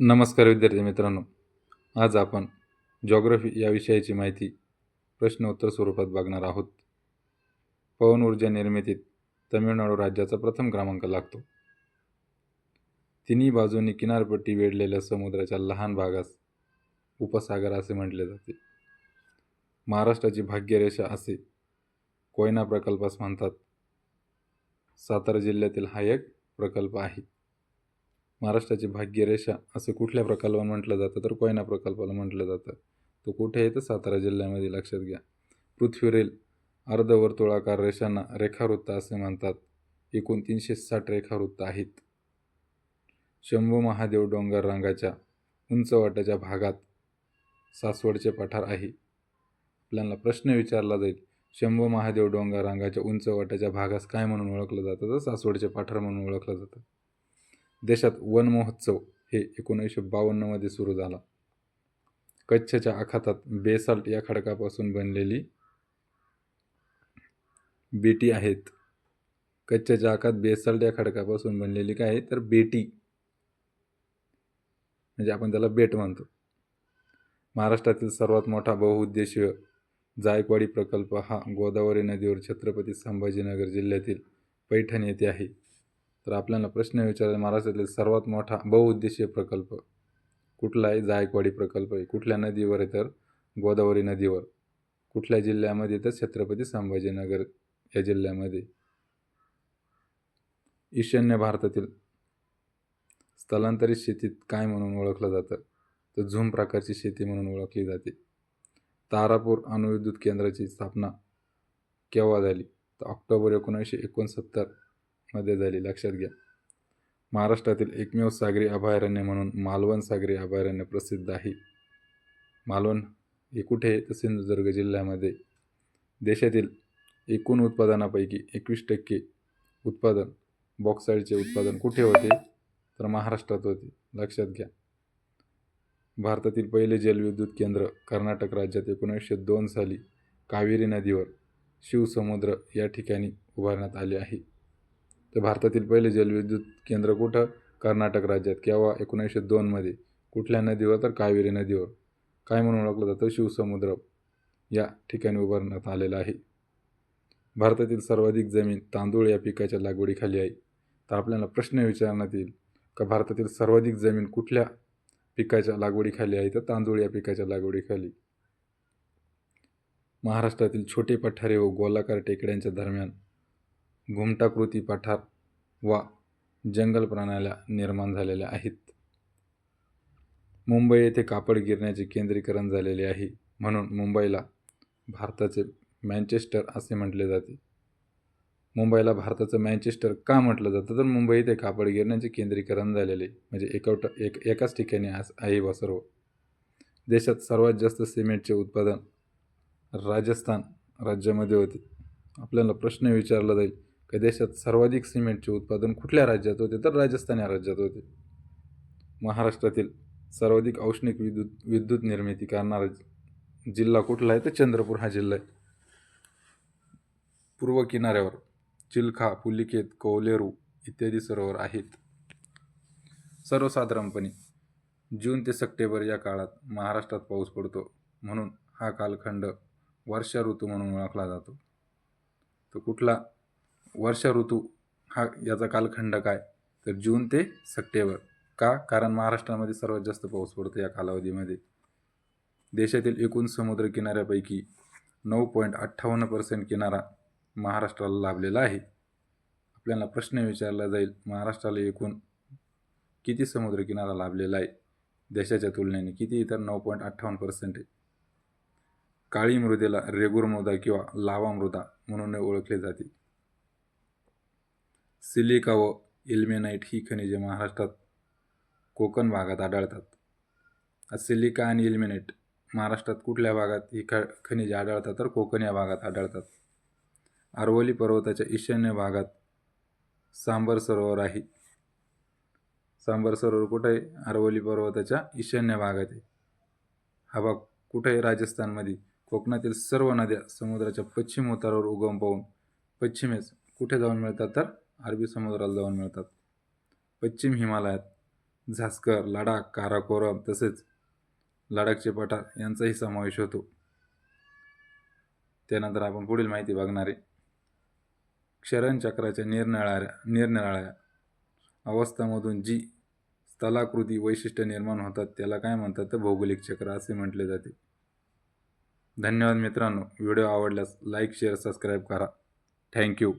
नमस्कार विद्यार्थी मित्रांनो. आज आपण जॉग्रफी या विषयाची माहिती प्रश्नोत्तर स्वरूपात बघणार आहोत. पवन ऊर्जा निर्मितीत तमिळनाडू राज्याचा प्रथम क्रमांक लागतो. तिन्ही बाजूंनी किनारपट्टी वेढलेल्या समुद्राच्या लहान भागास उपसागर असे म्हटले जाते. महाराष्ट्राची भाग्यरेषा असे कोयना प्रकल्पास म्हणतात. सातारा जिल्ह्यातील हा एक प्रकल्प आहे. महाराष्ट्राची भाग्यरेषा असं कुठल्या प्रकल्पाला म्हटलं जातं तर कोयना प्रकल्पाला म्हटलं जातं. तो कुठे आहे तर सातारा जिल्ह्यामध्ये लक्षात घ्या. पृथ्वीवरील अर्धवर्तुळाकार रेषांना रेखावृत्त असे म्हणतात. एकूण तीनशे साठ रेखावृत्त आहेत. शंभू महादेव डोंगर रांगाच्या उंच वाट्याच्या भागात सासवडचे पठार आहे. आपल्याला प्रश्न विचारला जाईल शंभू महादेव डोंगर रांगाच्या उंच वाट्याच्या भागास काय म्हणून ओळखलं जातं? तर सासवडचे पठार म्हणून ओळखलं जातं. देशात वन महोत्सव हे एकोणीसशे बावन्नमध्ये सुरू झाला. कच्छच्या आखातात बेसाल्ट या खडकापासून बनलेली बेटी आहेत. कच्छच्या आखात बेसाल्ट या खडकापासून बनलेली काय आहे? तर बेटी. म्हणजे आपण त्याला बेट मानतो महाराष्ट्रातील सर्वात मोठा बहुउद्देशीय जायकवाडी प्रकल्प हा गोदावरी नदीवर छत्रपती संभाजीनगर जिल्ह्यातील पैठण येथे आहे. तर आपल्याला प्रश्न विचारला महाराष्ट्रातील सर्वात मोठा बहुउद्देशीय प्रकल्प कुठला आहे जायकवाडी प्रकल्प आहे. कुठल्या नदीवर आहे तर? गोदावरी नदीवर. कुठल्या जिल्ह्यामध्ये तर? छत्रपती संभाजीनगर या जिल्ह्यामध्ये. ईशान्य भारतातील स्थलांतरित शेतीत काय म्हणून ओळखलं जातं? तर झूम प्रकारची शेती म्हणून ओळखली जाते. तारापूर अणुविद्युत केंद्राची स्थापना केव्हा झाली? तर ऑक्टोबर एकोणीसशे एकोणसत्तर मध्ये झाली. लक्षात घ्या. महाराष्ट्रातील एकमेव सागरी अभयारण्य म्हणून मालवण सागरी अभयारण्य प्रसिद्ध आहे. मालवण हे कुठे तर सिंधुदुर्ग जिल्ह्यामध्ये. देशातील एकूण उत्पादनापैकी एकवीस टक्के उत्पादन बॉक्साईडचे उत्पादन कुठे होते? तर महाराष्ट्रात होते. लक्षात घ्या. भारतातील पहिले जलविद्युत केंद्र कर्नाटक राज्यात एकोणीसशे दोन साली कावेरी नदीवर शिवसमुद्र या ठिकाणी उभारण्यात आले आहे. तर भारतातील पहिले जलविद्युत केंद्र कुठं? कर्नाटक राज्यात. केव्हा? एकोणीसशे दोनमध्ये कुठल्या नदीवर? तर कावेरी नदीवर. काय म्हणून ओळखलं जातं? शिवसमुद्र या ठिकाणी उभारण्यात आलेलं आहे. भारतातील सर्वाधिक जमीन तांदूळ या पिकाच्या लागवडीखाली आहे. तर आपल्याला प्रश्न विचारण्यात येईल का भारतातील सर्वाधिक जमीन कुठल्या पिकाच्या लागवडीखाली आहे? तर तांदूळ या पिकाच्या लागवडीखाली. महाराष्ट्रातील छोटे पठारे व गोलाकार टेकड्यांच्या दरम्यान घुमटाकृती पठार वा जंगल प्राण्याला निर्माण झालेल्या आहेत. मुंबई येथे कापड गिरण्याचे केंद्रीकरण झालेले आहे म्हणून मुंबईला भारताचे मँचेस्टर असे म्हटले जाते. मुंबईला भारताचं मँचेस्टर का म्हटलं जातं? तर मुंबई येथे कापड गिरण्याचे केंद्रीकरण झालेले म्हणजे एकवट एक एकाच ठिकाणी आज आहे व सर्व. देशात सर्वात जास्त सिमेंटचे उत्पादन राजस्थान राज्यामध्ये होते. आपल्याला प्रश्न विचारला जाईल की देशात सर्वाधिक सिमेंटचे उत्पादन कुठल्या राज्यात होते? तर राजस्थान या राज्यात होते. महाराष्ट्रातील सर्वाधिक औष्णिक विद्युत विद्युत निर्मिती करणारा जिल्हा कुठला आहे? तर चंद्रपूर हा जिल्हा आहे. पूर्व किनाऱ्यावर चिलखा पुलिकेत कोवलेरू इत्यादी सरोवर आहेत. सर्वसाधारणपणे जून ते सप्टेंबर या काळात महाराष्ट्रात पाऊस पडतो म्हणून हा कालखंड वर्षा ऋतू म्हणून ओळखला जातो. तो कुठला? वर्षा ऋतू हा याचा कालखंड काय? तर जून ते सप्टेंबर. का? कारण महाराष्ट्रामध्ये सर्वात जास्त पाऊस पडतो या कालावधीमध्ये. देशातील एकूण समुद्र किनाऱ्यापैकी नऊ पॉईंट अठ्ठावन्न पर्सेंट किनारा महाराष्ट्राला लाभलेला आहे. आपल्याला प्रश्न विचारला जाईल महाराष्ट्राला एकूण किती समुद्र किनारा लाभलेला आहे? देशाच्या तुलनेने किती इतर नऊ पॉईंट अठ्ठावन्न पर्सेंट आहे? काळी मृदेला रेगुर मृदा किंवा लावा मृदा म्हणून ओळखले जाते. सिलिका व इल्मेनाईट ही खनिजे महाराष्ट्रात कोकण भागात आढळतात. सिलिका आणि इल्मेनाईट महाराष्ट्रात कुठल्या भागात ही ख खनिजे आढळतात तर कोकण या भागात आढळतात. अरवली पर्वताच्या ईशान्य भागात सांबर सरोवर आहे. सांबर सरोवर कुठं आहे? अरवली पर्वताच्या ईशान्य भागात आहे. हा भाग कुठं आहे? राजस्थानमध्ये. कोकणातील सर्व नद्या समुद्राच्या पश्चिम उतारावर उगम पाहून पश्चिमेस कुठे जाऊन मिळतात तर अरबी समुद्राला जाऊन मिळतात. पश्चिम हिमालयात झास्कर लडाख काराकोरम तसेच लडाखचे पठार यांचाही समावेश होतो. त्यानंतर आपण पुढील माहिती बघणार आहे. क्षरणचक्राच्या निरनिराळ्या निरनिराळ्या अवस्थामधून जी स्थलाकृती वैशिष्ट्य निर्माण होतात त्याला काय म्हणतात? तर भौगोलिक चक्र असे म्हटले जाते. धन्यवाद मित्रांनो. व्हिडिओ आवडल्यास लाईक शेअर सबस्क्राईब करा. Thank you.